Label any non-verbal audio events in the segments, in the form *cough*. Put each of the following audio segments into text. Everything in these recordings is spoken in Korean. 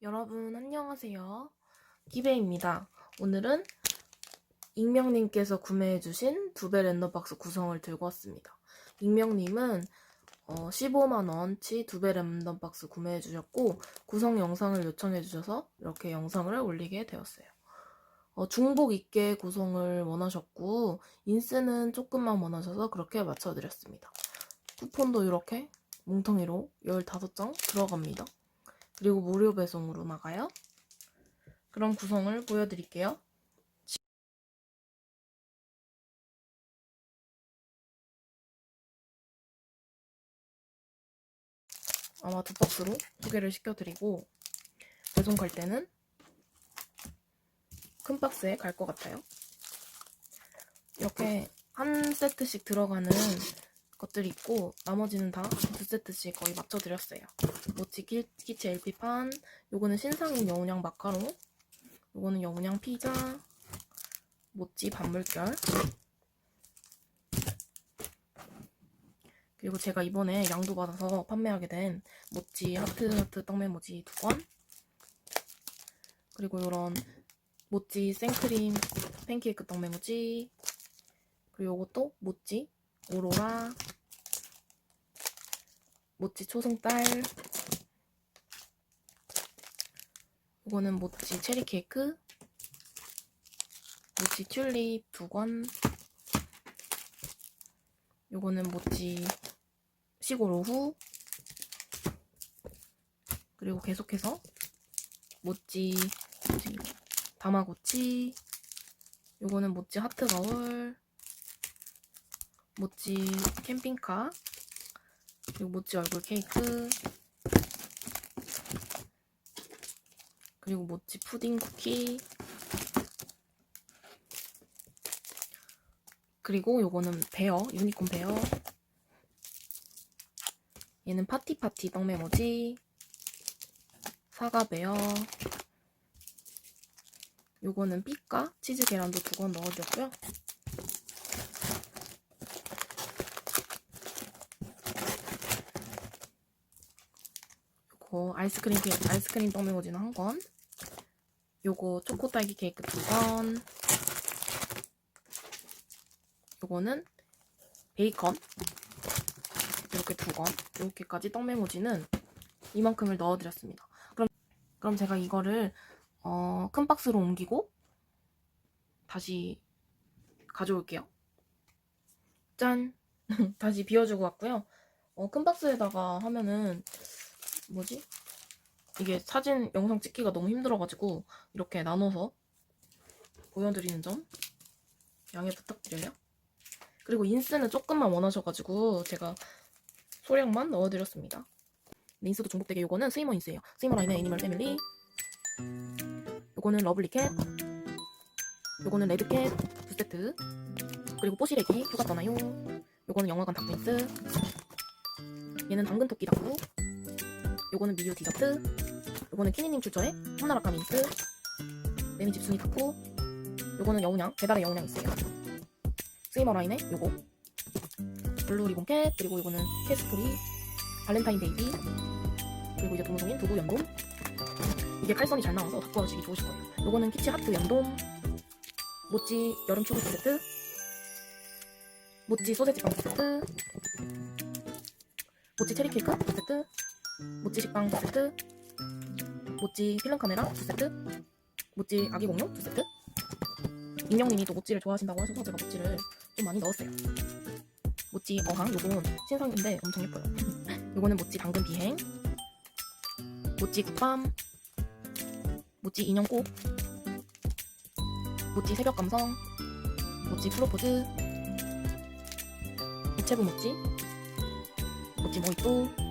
여러분 안녕하세요. 기베입니다. 오늘은 익명님께서 구매해주신 두배 랜덤박스 구성을 들고 왔습니다. 익명님은 어, 15만원치 두배 랜덤박스 구매해주셨고 구성 영상을 요청해주셔서 이렇게 영상을 올리게 되었어요. 어, 중복 있게 구성을 원하셨고 인스는 조금만 원하셔서 그렇게 맞춰드렸습니다. 쿠폰도 이렇게 뭉텅이로 15장 들어갑니다. 그리고 무료 배송으로 나가요. 그럼 구성을 보여드릴게요. 아마 두 박스로 소개를 시켜드리고 배송 갈 때는 큰 박스에 갈 것 같아요. 이렇게 한 세트씩 들어가는 것들이 있고 나머지는 다 두 세트씩 거의 맞춰드렸어요. 모찌 키- 키치 LP판 요거는 신상인 여운양 마카롱 요거는 여운양 피자 모찌 반물결. 그리고 제가 이번에 양도 받아서 판매하게 된 모찌 하트 하트 떡메모지 두 건 그리고 요런 모찌 생크림 팬케이크 떡메모지 그리고 요것도 모찌 오로라 모찌 초승달. 이거는 모찌 체리 케이크. 모찌 튤립 두권. 요거는 모찌 시골 오후. 그리고 계속해서 모찌? 다마고치. 요거는 모찌 하트 거울. 모찌 캠핑카 그리고 모찌 얼굴 케이크. 그리고 모찌 푸딩 쿠키. 그리고 요거는 베어 유니콘 베어. 얘는 파티파티 떡 메모지. 사과 베어. 요거는 삐까 치즈 계란도 두 건 넣어드렸고요 요거 아이스크림 케 아이스크림 떡메모지는 한 건. 요거 초코 딸기 케이크 두 건. 요거는 베이컨 이렇게 두 건. 이렇게까지 떡메모지는 이만큼을 넣어드렸습니다. 그럼 그럼 제가 이거를 어, 큰 박스로 옮기고 다시 가져올게요. 짠. *laughs* 다시 비워주고 왔고요. 어, 큰 박스에다가 하면은 뭐지? 이게 사진 영상 찍기가 너무 힘들어가지고 이렇게 나눠서 보여드리는 점 양해 부탁드려요. 그리고 인스는 조금만 원하셔가지고 제가 소량만 넣어드렸습니다. 인스도 중복되게 요거는 스위머 인스예요. 스위머 라인의 애니멀 패밀리 요거는 러블리캣 요거는 레드캣 두 세트 그리고 뽀시래기 휴가 떠나요 요거는 영화관 닭인스 얘는 당근토끼 닭구 요거는 미유 디저트. 요거는 키니님 출처의 한나라까 민스 레미 집순이 닭구 요거는 여운양 배달의 여운양 있어요. 스위머 라인의 요거. 블루 리본 캣 그리고 요거는 캐스토리. 발렌타인 데이비. 그리고 이제 도무송인 두부 연돔 이게 칼선이 잘 나와서 닭구 하시기 좋으실 거예요. 요거는 키치 하트 연돔 모찌 여름 초코 세트. 모찌 소세지 빵 세트. 모찌 체리 케이크 두 세트 모찌 식빵 두 세트 모찌 필름 카메라 두 세트 모찌 아기 공룡 두 세트. 임영님이 또 모찌를 좋아하신다고 하셔서 제가 모찌를 좀 많이 넣었어요. 모찌 어항 요건 신상인데 엄청 예뻐요. *laughs* 요거는 모찌 당근 비행 모찌 국밤 모찌 인형 꽃 모찌 새벽 감성 모찌 프로포즈 우체부 모찌 모찌 모히또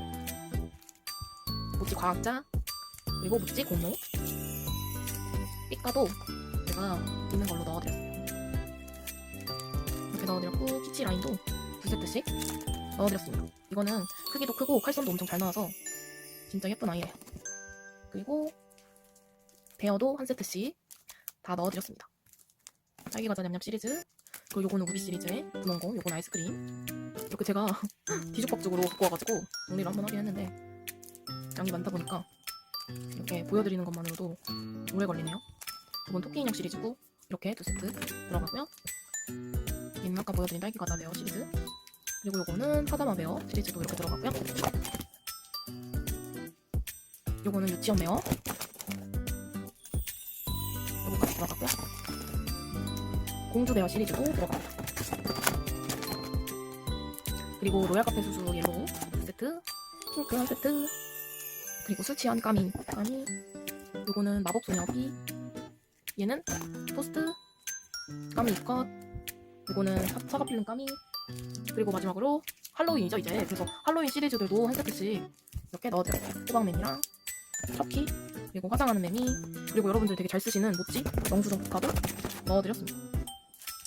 모찌 과학자? 그리고 모찌 공룡? 삐까도 제가 있는 걸로 넣어드렸어요. 이렇게 넣어드렸고 키치 라인도 두 세트씩 넣어드렸습니다. 이거는 크기도 크고 칼선도 엄청 잘 나와서 진짜 예쁜 아이예요. 그리고 베어도 한 세트씩 다 넣어드렸습니다. 딸기 과자 냠냠 시리즈 그리고 요거는 우비 시리즈의 분홍고 요건 아이스크림. 이렇게 제가 *laughs* 뒤죽박죽으로 갖고 와가지고 정리를 한번 하긴 했는데 양이 많다 보니까 이렇게 보여드리는 것만으로도 오래 걸리네요. 이건 토끼 인형 시리즈고 이렇게 두 세트 들어가고요. 얘는 아까 보여드린 딸기 과자 베어 시리즈 그리고 요거는 파자마 베어 시리즈도 이렇게 들어가고요. 요거는 유치원 베어 요거까지 들어가고요. 공주 베어 시리즈도 들어갑니다. 그리고 로얄 카페 수수 옐로우 두 세트 핑크 한 세트 그리고 술 취한 까미. 까미. 요거는 마법 소녀 피 얘는 토스트. 까미 이컷. 요거는 사- 사과 필름 까미. 그리고 마지막으로 할로윈이죠 이제. 그래서 할로윈 시리즈들도 한 세트씩 이렇게 넣어드려요. 호박맨이랑 터키 그리고 화장하는 매미 그리고 여러분들 되게 잘 쓰시는 모찌 영수증 카드 넣어드렸습니다.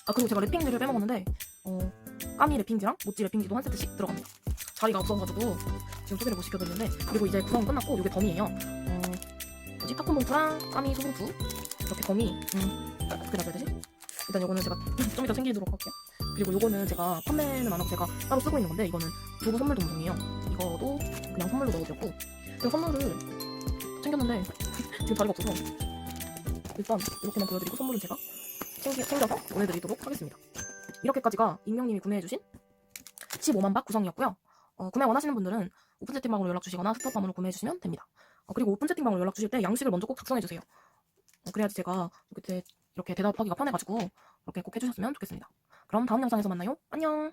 아 그리고 제가 랩핑지를 빼먹었는데 어 까미 랩핑지랑 모찌 랩핑지도 한 세트씩 들어갑니다. 자리가 없어가지고 지금 소개를 못 시켜드리는데 그리고 이제 구성은 끝났고 이게 덤이에요. 어 뭐지? 팝콘 봉투랑 까미 소봉투 이렇게 덤이 음 어떻게 놔둬야 되지? 일단 요거는 제가 *laughs* 좀 이따 챙기도록 할게요. 그리고 요거는 제가 판매는 안 하고 제가 따로 쓰고 있는 건데 이거는 두부 선물 동동이에요. 이거도 그냥 선물로 넣어드렸고. 제가 선물을 챙겼는데 *laughs* 지금 자리가 없어서 일단 이렇게만 보여드리고 선물은 제가 챙기, 챙겨서 보내드리도록 하겠습니다. 이렇게까지가 익명님이 구매해주신 15만 박 구성이었고요. 어, 구매 원하시는 분들은 오픈 채팅방으로 연락 주시거나 스타팜으로 구매해 주시면 됩니다. 어, 그리고 오픈 채팅방으로 연락 주실 때 양식을 먼저 꼭 작성해 주세요. 어, 그래야지 제가 이렇게 대답하기가 편해가지고 그렇게 꼭 해주셨으면 좋겠습니다. 그럼 다음 영상에서 만나요. 안녕.